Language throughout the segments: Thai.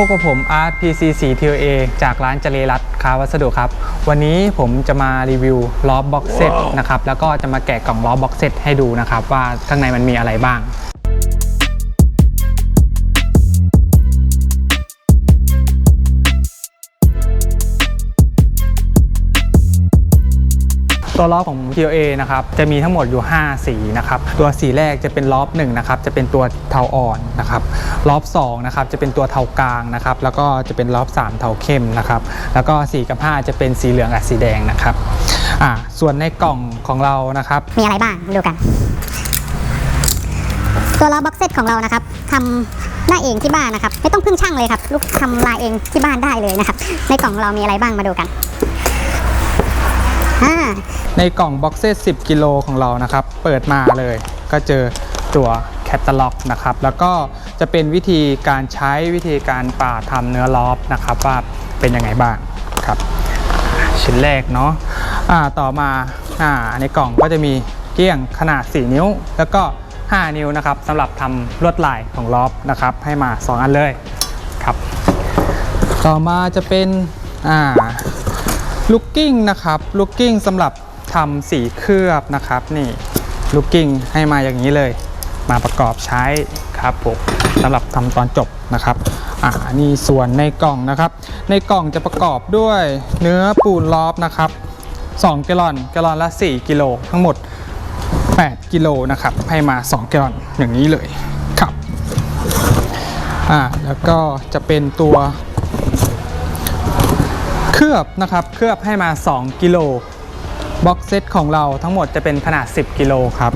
พบกับผม Art PCC TOA จากร้านเจริรัตน์ค้าวัสดุครับ วันนี้ผมจะมารีวิวล้อบ็อกเซตนะครับ แล้วก็จะมาแกะกล่องล้อบ็อกเซตให้ดูนะครับ ว่าข้างในมันมีอะไรบ้าง ตัวล้อของ TOA นะครับจะมีทั้งหมดอยู่ 5 สีนะครับตัวสีแรกจะเป็นล้อหนึ่งนะครับจะเป็นตัวเทาอ่อนนะครับล้อ2นะครับจะเป็นตัวเทากลางนะครับแล้วก็จะเป็นล้อ3เทาเข้มนะครับแล้วก็4กับ5จะเป็นสีเหลืองกับสีแดงนะครับอ่าส่วนในกล่องของเรานะครับ มีอะไรบ้างมาดูกัน ตัวล้อบ็อกเซตของเรานะครับทำได้เองที่บ้านนะครับ ไม่ต้องพึ่งช่างเลยครับ ลูกทำลายเองที่บ้านได้เลยนะครับ ในกล่องเรามีอะไรบ้างมาดูกัน ในกล่องบ็อกเซต10 กิโลของเรานะครับ เปิดมาเลยก็เจอตัวแคตตาล็อกนะครับ แล้วก็จะเป็นวิธีการใช้วิธีการป่าทำเนื้อลอฟนะครับ ว่าเป็นยังไงบ้างครับ ชิ้นแรกเนาะอ่าต่อมาอ่าในกล่องก็จะมีเกี้ยงขนาด 4 นิ้ว แล้วก็ 5 นิ้วนะครับสำหรับทำลวดลายของลอฟนะครับ ให้มา 2 อันเลยครับ ต่อมาจะเป็นอ่า ลูกกิ้งนะครับลูกกิ้งสำหรับทำสีเคลือบนะครับ นี่ลูกกิ้งให้มาอย่างนี้เลย มาประกอบใช้ครับผมสำหรับทำตอนจบนะครับอ่านี่ส่วนในกล่องนะครับ ในกล่องจะประกอบด้วยเนื้อปูนลอฟนะครับ2แกลลอนแกลลอนละ 4 กิโลทั้งหมด 8 กิโลนะครับ ให้มา 2 แกลลอนอย่างนี้เลยครับอ่าแล้วก็จะเป็นตัว เคลือบนะครับ เคลือบให้มา 2 กิโลบ็อกเซตของเราทั้งหมดจะเป็นขนาด 10 กิโลครับ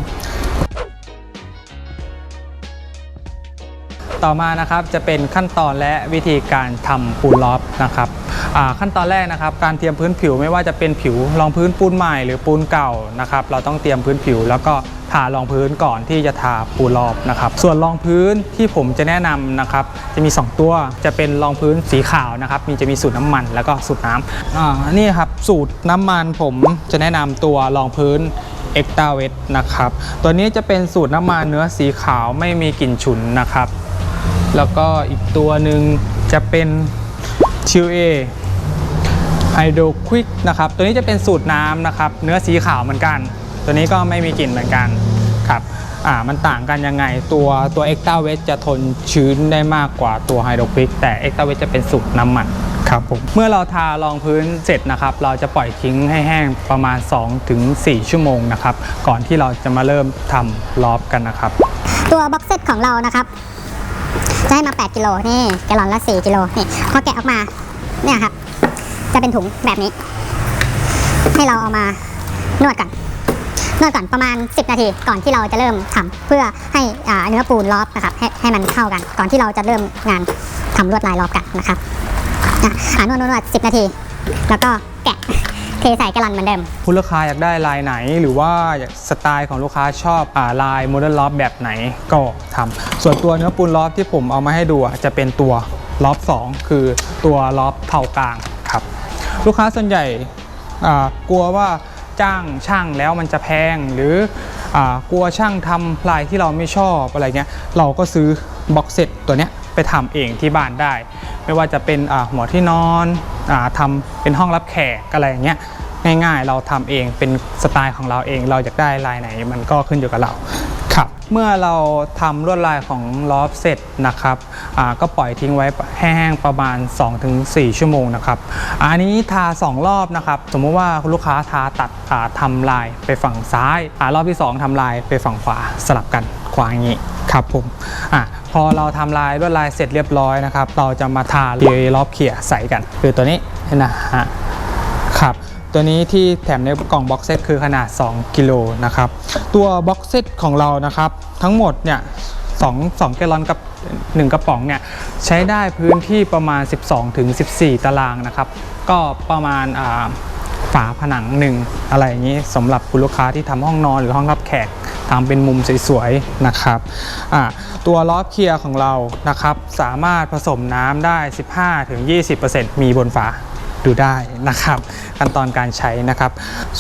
ต่อมานะครับจะเป็นขั้นตอนและวิธีการทำปูนล็อฟนะครับขั้นตอนแรกนะครับการเตรียมพื้นผิวไม่ว่าจะเป็นผิวรองพื้นปูนใหม่หรือปูนเก่านะครับ เราต้องเตรียมพื้นผิวแล้วก็ ทารองพื้นก่อนที่จะทาปูนลอฟนะครับ ส่วนรองพื้นที่ผมจะแนะนำนะครับจะมี 2 ตัวจะเป็นรองพื้นสีขาวนะครับมีจะมีสูตรน้ำมันแล้วก็สูตรน้ำอ่านี่ครับสูตรน้ำมันผมจะแนะนำตัวรองพื้นเอ็กตาเวทนะครับตัวนี้จะเป็นสูตรน้ำมันเนื้อสีขาวไม่มีกลิ่นฉุนนะครับ แล้วก็อีกตัวหนึ่งจะเป็นชิวเอไฮโดรควิกนะครับตัวนี้จะเป็นสูตรน้ำนะครับ เนื้อสีขาวเหมือนกัน ตัวนี้ก็ไม่มีกลิ่นเหมือนกันครับอ่ามันต่างกันยังไงตัวตัวเอ็กตาเวทจะทนชื้นได้มากกว่าตัวไฮโดรควิกแต่เอ็กตาเวทจะเป็นสูตรน้ำมันครับผมเมื่อเราทารองพื้นเสร็จนะครับ เราจะปล่อยทิ้งให้แห้งประมาณ 2-4 ชั่วโมงนะครับ ก่อนที่เราจะมาเริ่มทำลอฟกันนะครับ ตัวบ็อกเซตของเรานะครับจะให้มา 8 กิโลนี่แกลลอนละ 4 กิโลนี่พอแกะออกมาเนี่ยครับ จะเป็นถุงแบบนี้ ให้เราเอามานวดก่อน นวดก่อนประมาณ 10 นาทีก่อนที่เราจะเริ่มทำเพื่อให้อ่าเนื้อปูนรอบนะครับให้ให้มันเข้ากัน ก่อนที่เราจะเริ่มงานทำลวดลายรอบกันนะครับอะอ่านวดนวดนวด10นาที แล้วก็แกะเทใส่แกลลอนเหมือนเดิม คุณลูกค้าอยากได้ลายไหน หรือว่าสไตล์ของลูกค้าชอบอาลายโมเดิร์นล็อฟแบบไหนก็ทำส่วนตัวเนื้อปูนล็อฟที่ผมเอามาให้ดูจะเป็นตัวล็อฟ2คือตัวล็อฟเท่ากลางครับ ลูกค้าส่วนใหญ่กลัวว่า จ้างช่างแล้วมันจะแพงหรืออกลัวช่างทำลายที่เราไม่ชอบอะไรเงี้ยเราก็ซื้อบ็อกเซตตัวเนี้ยไปทำเองที่บ้านได้ ไม่ว่าจะเป็นอ่าหัวที่นอนอาทำเป็นห้องรับแขกอะไรอย่างเงี้ยง่ายๆ เราทำเองเป็นสไตล์ของเราเอง เราอยากได้ลายไหนมันก็ขึ้นอยู่กับเรา ครับเมื่อเราทำลวดลายของล้อเสร็จนะครับก็ปล่อยทิ้งไว้แห้งประมาณ 2-4 ชั่วโมงนะครับอันนี้ทา 2 รอบนะครับ สมมุติว่าคุณลูกค้าทาตัดอ่าทำลายไปฝั่งซ้ายอรอบที่ 2ทำลายไปฝั่งขวาสลับกันขวาอย่างนี้ครับผมอะพอเราทำลายลวดลายเสร็จเรียบร้อยนะครับ เราจะมาทาเลรอบเขี่ยใส่กัน คือตัวนี้นะฮะครับ ตัวนี้ที่แถมในกล่องบ็อกเซตคือขนาด 2 กิโลนะครับ ตัวบ็อกเซตของเรานะครับ ทั้งหมดเนี่ย2 2แกลลอนกับ 1 กระป๋องเนี่ยใช้ได้พื้นที่ประมาณ 12ถึง14ตารางนะครับ ก็ประมาณาฝาผนังหนึ่งอะไรอย่างนี้สำหรับคุณลูกค้าที่ทำห้องนอนหรือห้องรับแขกทำเป็นมุมสวยๆนะครับตัวล้อเคลียร์ของเรานะครับ สามารถผสมน้ำได้ 15-20%มีบนฝา ดูได้นะครับ ขั้นตอนการใช้นะครับ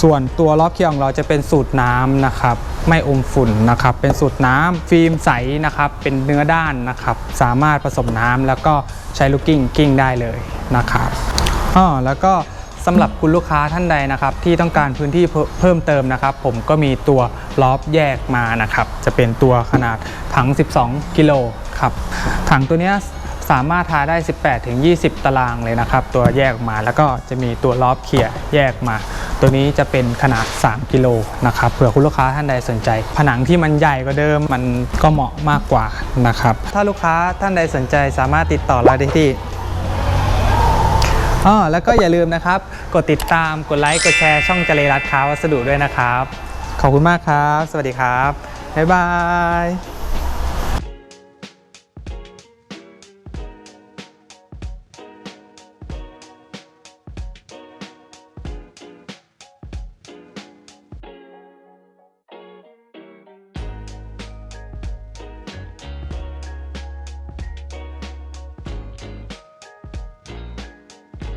ส่วนตัวรอบเคียงเราจะเป็นสูตรน้ำนะครับ ไม่อมฝุ่นนะครับ เป็นสูตรน้ำฟิล์มใสนะครับ เป็นเนื้อด้านนะครับ สามารถผสมน้ำแล้วก็ใช้ลูกกิ้งกิ้งได้เลยนะครับอ๋อแล้วก็สำหรับคุณลูกค้าท่านใดนะครับ ที่ต้องการพื้นที่เพิ่มเติมนะครับ ผมก็มีตัวล้อฟแยกมานะครับ จะเป็นตัวขนาดถัง 12 กิโลครับถังตัวเนี้ย สามารถทาได้ 18ถึง20 ตารางเลยนะครับ ตัวแยกมาแล้วก็จะมีตัวล้อเขียแยกมา ตัวนี้จะเป็นขนาด 3 กิโลนะครับเผื่อคุณลูกค้าท่านใดสนใจ ผนังที่มันใหญ่กว่าเดิมมันก็เหมาะมากกว่านะครับ ถ้าลูกค้าท่านใดสนใจสามารถติดต่อเราได้ที่อ๋อแล้วก็อย่าลืมนะครับ กดติดตามกดไลค์กดแชร์ช่องเจเลรัตค้าวัสดุด้วยนะครับ ขอบคุณมากครับ สวัสดีครับบ๊ายบาย